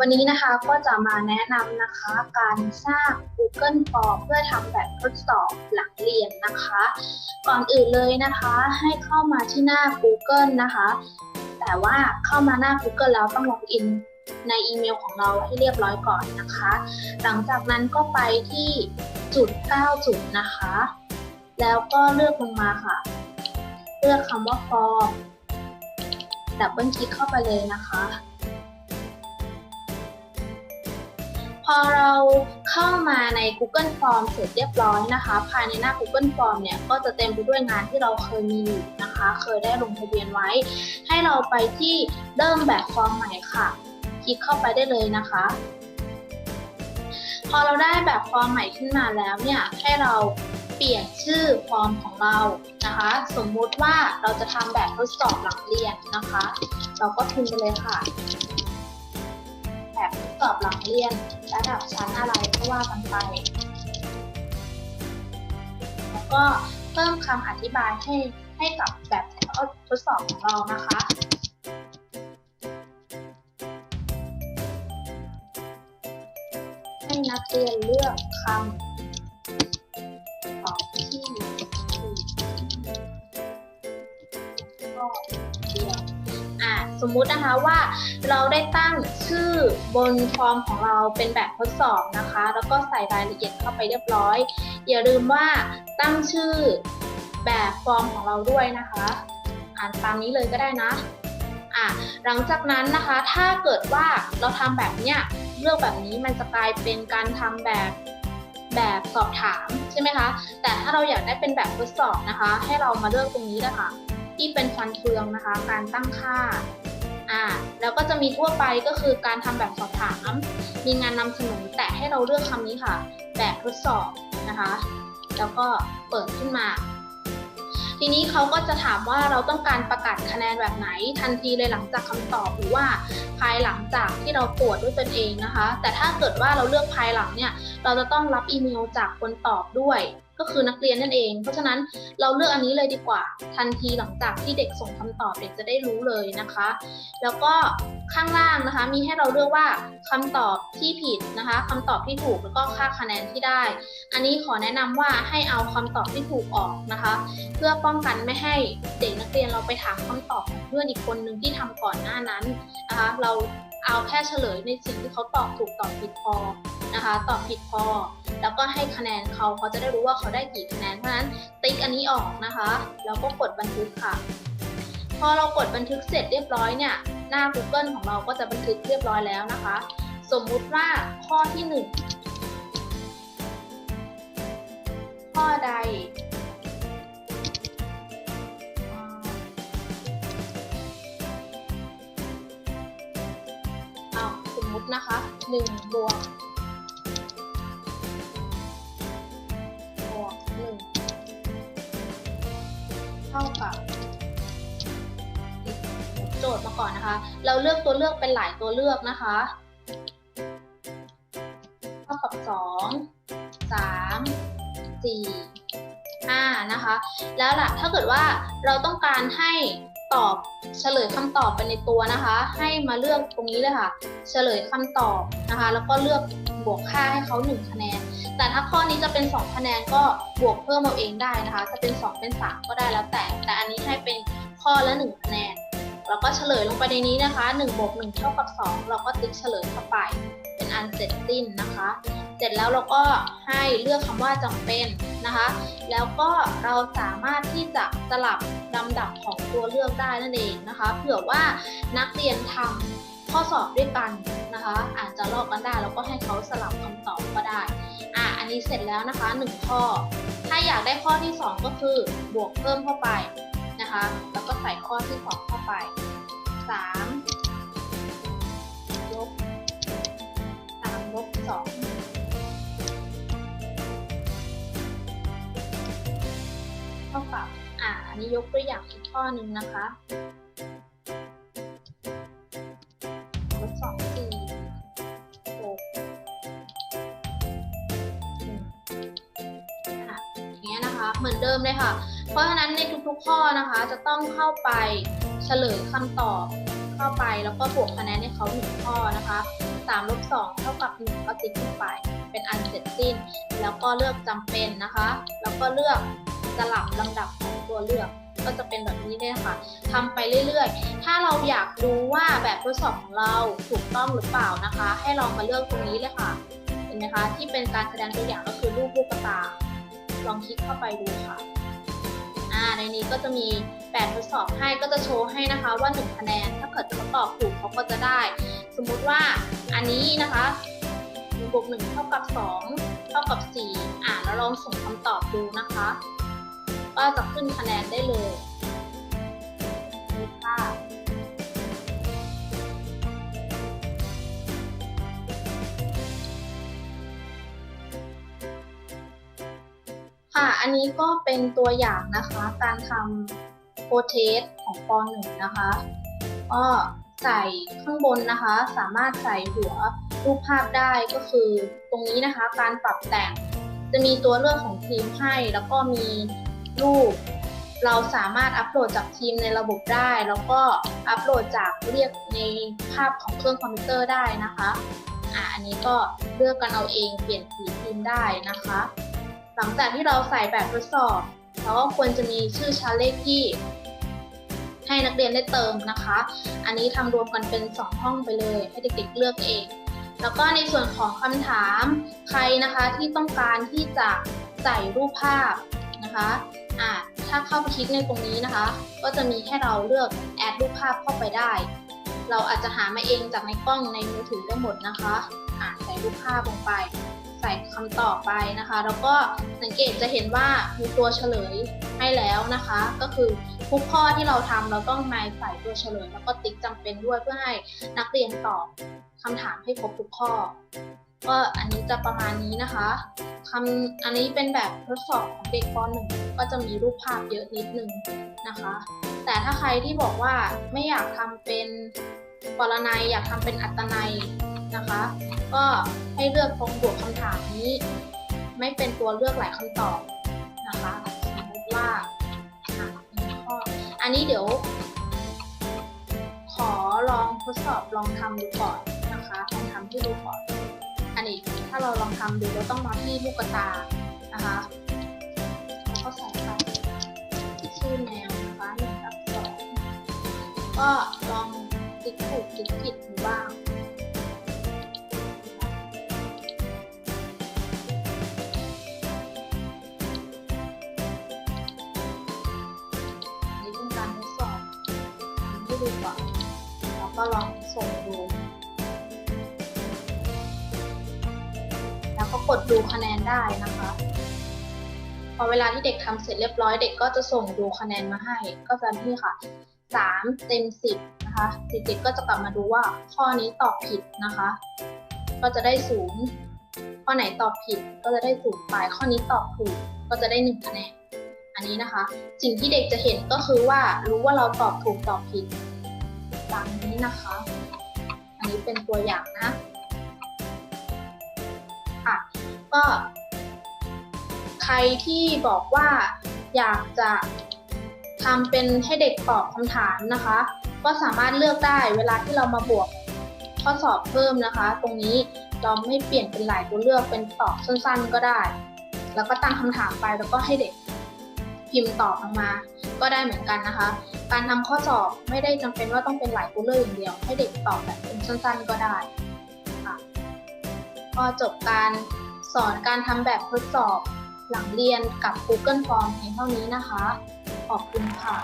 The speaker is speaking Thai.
วันนี้นะคะก็จะมาแนะนำนะคะการสร้าง Google Form เพื่อทำแบบทดสอบหลังเรียนนะคะ ก่อนอื่นเลยนะคะให้เข้ามาที่หน้า Google นะคะ แต่ว่าเข้ามาหน้า Google แล้วต้องล็อกอินในอีเมลของเราให้เรียบร้อยก่อนนะคะ หลังจากนั้นก็ไปที่จุด 9 จุดนะคะ แล้วก็เลือกลงมาค่ะ เลือกคำว่า Form ดับเบิลคลิกเข้าไปเลยนะคะ พอเราเข้ามาใน Google Form เสร็จเรียบร้อยนะคะ ภายในหน้า Google Form เนี่ยก็จะเต็มไปด้วยงานที่เราเคยมีอยู่นะคะ เคยได้ลงทะเบียนไว้ ให้เราไปที่เริ่มแบบฟอร์มใหม่ค่ะ คลิกเข้าไปได้เลยนะคะ พอเราได้แบบฟอร์มใหม่ขึ้นมาแล้วเนี่ยให้เราเปลี่ยนชื่อฟอร์มของเรานะคะ สมมุติว่าเราจะทำแบบทดสอบหลังเรียนนะคะ เราก็พิมพ์ไปเลยค่ะ อบหลังเรียนระดับชั้นอะไรก็ว่ากันไป แล้วก็เพิ่มคำอธิบายให้ให้กับแบบทดสอบของเรานะคะให้นักเรียนเลือกคำตอบที่ถูกก็เดียวอะ สมมุตินะคะว่าเราได้ตั้งชื่อบนฟอร์มของเราเป็นแบบทดสอบนะคะ แล้วก็ใส่รายละเอียดเข้าไปเรียบร้อย อย่าลืมว่าตั้งชื่อแบบฟอร์มของเราด้วยนะคะ อ่านตามนี้เลยก็ได้นะอะหลังจากนั้นนะคะถ้าเกิดว่าเราทำแบบเนี้ยเลือกแบบนี้มันจะกลายเป็นการทำแบบแบบสอบถามใช่ไหมคะ แต่ถ้าเราอยากได้เป็นแบบทดสอบนะคะ ให้เรามาเลือกตรงนี้นะคะ ที่เป็นฟันเฟืองนะคะ การตั้งค่า อ่าแล้วก็จะมีทั่วไปก็คือการทำแบบสอบถาม มีงานนำเสนอแต่ให้เราเลือกคำนี้ค่ะ แบบทดสอบนะคะ แล้วก็เปิดขึ้นมา ทีนี้เขาก็จะถามว่าเราต้องการประกาศคะแนนแบบไหนทันทีเลยหลังจากคำตอบหรือว่าภายหลังจากที่เราตรวจด้วยตนเองนะคะ แต่ถ้าเกิดว่าเราเลือกภายหลังเนี่ย เราจะต้องรับอีเมลจากคนตอบด้วย ก็คือนักเรียนนั่นเอง เพราะฉะนั้นเราเลือกอันนี้เลยดีกว่า ทันทีหลังจากที่เด็กส่งคำตอบเด็กจะได้รู้เลยนะคะ แล้วก็ข้างล่างนะคะ มีให้เราเลือกว่าคำตอบที่ผิดนะคะคำตอบที่ถูกแล้วก็ค่าคะแนนที่ได้ อันนี้ขอแนะนำว่าให้เอาคำตอบที่ถูกออกนะคะ เพื่อป้องกันไม่ให้เด็กนักเรียนเราไปถามคำตอบของเพื่อนอีกคนหนึ่งที่ทำก่อนหน้านั้นนะคะ เราเอาแค่เฉลยในสิ่งที่เขาตอบถูกตอบผิดพอ นะคะ ตอบผิดพอ แล้วก็ให้คะแนนเขาเขาจะได้รู้ว่าเขาได้กี่คะแนน เพราะฉะนั้นติ๊กอันนี้ออกนะคะ แล้วก็กดบันทึกค่ะ พอเรากดบันทึกเสร็จเรียบร้อยเนี่ย หน้า Google ของเราก็จะบันทึกเรียบร้อยแล้วนะคะ สมมุติว่าข้อที่หนึ่งข้อใดอ่าอ้าสมมุตินะคะหนึ่งบวก เท่ากับโจทย์มาก่อนนะคะ เราเลือกตัวเลือกเป็นหลายตัวเลือกนะคะ เท่ากับสองสามสี่ห้านะคะ แล้วล่ะถ้าเกิดว่าเราต้องการให้ตอบเฉลยคำตอบไปในตัวนะคะ ให้มาเลือกตรงนี้เลยค่ะ เฉลยคำตอบนะคะ แล้วก็เลือกบวกค่าให้เขา1คะแนน แต่ถ้าข้อนี้จะเป็น 2 คะแนนก็บวกเพิ่มเอาเองได้นะคะ จะเป็น 2 เป็น 3 ก็ได้แล้วแต่ แต่อันนี้ให้เป็นข้อละ 1 คะแนน แล้วก็เฉลยลงไปในนี้นะคะ1บวก1เท่ากับ 2 เราก็ติ๊กเฉลยเข้าไป เป็นอันเสร็จสิ้นนะคะ เสร็จแล้วเราก็ให้เลือกคำว่าจำเป็นนะคะ แล้วก็เราสามารถที่จะสลับลำดับของตัวเลือกได้นั่นเองนะคะ เผื่อว่านักเรียนทำ ข้อสอบด้วยกันนะคะ อาจจะลอกกันได้แล้วก็ให้เขาสลับคำตอบก็ได้อะอันนี้เสร็จแล้วนะคะ 1 ข้อ ถ้าอยากได้ข้อที่ 2 ก็คือบวกเพิ่มเข้าไปนะคะ แล้วก็ใส่ข้อที่ 2 เข้าไป 3 ลบ3ลบ2เท่ากับอะอันนี้ยกตัวอย่างอีกข้อหนึ่งนะคะ งเงี้ยนะคะ เหมือนเดิมเลยค่ะ เพราะฉะนั้นในทุกๆข้อนะคะ จะต้องเข้าไปเฉลยคำตอบเข้าไปแล้วก็บวกคะแนนให้เขาหนึ่งข้อนะคะ3ลบ2เท่ากับ1ก็ติ๊กขึ้นไป เป็นอันเสร็จสิ้น แล้วก็เลือกจำเป็นนะคะ แล้วก็เลือกสลับลำดับของตัวเลือกก็จะเป็นแบบนี้เลยค่ะทำไปเรื่อยๆ ถ้าเราอยากดูว่าแบบทดสอบของเราถูกต้องหรือเปล่านะคะ ให้ลองมาเลือกตรงนี้เลยค่ะ เห็นไหมคะ ที่เป็นการแสดงตัวอย่างก็คือรูปลูกตา ลองคลิกเข้าไปดูค่ะอ่าในนี้ก็จะมีแบบทดสอบให้ก็จะโชว์ให้นะคะว่า1คะแนนถ้าเกิดเขาตอบถูกเขาก็จะได้ สมมุติว่าอันนี้นะคะ1บวก1เท่ากับ 2 เท่ากับ 4 อ่าแล้วลองส่งคำตอบดูนะคะ ก็จะขึ้นคะแนนได้เลย ค่ะ อันนี้ก็เป็นตัวอย่างนะคะ การทำโปรเทสของป .1 นะคะ ก็ใส่ข้างบนนะคะ สามารถใส่หัวรูปภาพได้ก็คือตรงนี้นะคะ การปรับแต่งจะมีตัวเลือกของทีมให้ แล้วก็มีรูป เราสามารถอัปโหลดจากทีมในระบบได้ แล้วก็อัปโหลดจากเรียกในภาพของเครื่องคอมพิวเตอร์ได้นะคะอ่าอันนี้ก็เลือกกันเอาเองเปลี่ยนสีทีมได้นะคะ หลังจากที่เราใส่แบบทดสอบ เราก็ควรจะมีชื่อชั้นเลขที่ ให้นักเรียนได้เติมนะคะ อันนี้ทำรวมกันเป็น 2 ห้องไปเลย ให้เด็กๆเลือกเอง แล้วก็ในส่วนของคำถามใครนะคะที่ต้องการที่จะใส่รูปภาพนะคะอ่าถ้าเข้าไปคลิกในตรงนี้นะคะ ก็จะมีให้เราเลือกแอดรูปภาพเข้าไปได้ เราอาจจะหามาเองจากในกล้องในมือถือได้หมดนะคะอ่าใส่รูปภาพลงไป ส่คำตอบไปนะคะ แล้วก็สังเกตจะเห็นว่ามีตัวเฉลยให้แล้วนะคะ ก็คือทุกข้อที่เราทำเราต้องมาใส่ตัวเฉลย แล้วก็ติ๊กจำเป็นด้วยเพื่อให้นักเรียนตอบคำถามให้ครบทุกข้อ ก็อันนี้จะประมาณนี้นะคะคำอันนี้เป็นแบบทดสอบของเด็กป .1 ก็จะมีรูปภาพเยอะนิดนึงนะคะ แต่ถ้าใครที่บอกว่าไม่อยากทำเป็นปรนัยอยากทำเป็นอัตนัยนะคะ ก็ให้เลือกตรงบวกคำถามนี้ ไม่เป็นตัวเลือกหลายคำตอบนะคะสมมติว่าอะมีข้อ อันนี้เดี๋ยว ขอลองทดสอบลองทำดูก่อนนะคะลองทำให้ดูก่อน อันนี้ถ้าเราลองทำดูเราต้องมาที่ลูกตานะคะแล้วก็ใส่ไปชื่อแนวนะคะหนึ่งกับสองก็ลองติ๊กถูกติ๊กผิดดูบ้าง ดูก่อนแล้วก็ลองส่งดู แล้วก็กดดูคะแนนได้นะคะ พอเวลาที่เด็กทำเสร็จเรียบร้อยเด็กก็จะส่งดูคะแนนมาให้ ก็จะนี่ค่ะ3เต็ม10นะคะเด็กๆก็จะกลับมาดูว่าข้อนี้ตอบผิดนะคะ ก็จะได้ศูนย์ข้อไหนตอบผิดก็จะได้ศูนย์ไปข้อนี้ตอบถูกก็จะได้1คะแนนอันนี้นะคะ สิ่งที่เด็กจะเห็นก็คือว่ารู้ว่าเราตอบถูกตอบผิด ตามนี้นะคะ อันนี้เป็นตัวอย่างนะ ค่ะ ก็ ใครที่บอกว่าอยากจะทำเป็นให้เด็กตอบคำถามนะคะ ก็สามารถเลือกได้เวลาที่เรามาบวกข้อสอบเพิ่มนะคะ ตรงนี้เราไม่เปลี่ยนเป็นหลายตัวเลือกเป็นตอบสั้นๆก็ได้ แล้วก็ตั้งคำถามไปแล้วก็ให้เด็กพิมพ์ตอบออกมา ก็ได้เหมือนกันนะคะ การทำข้อสอบไม่ได้จำเป็นว่าต้องเป็นหลายคูลเลอร์อย่างเดียว ให้เด็กตอบแบบเป็นสั้นๆก็ได้ค่ะก็จบการสอนการทำแบบทดสอบหลังเรียนกับ Google Form เพียงเท่านี้นะคะ ขอบคุณค่ะ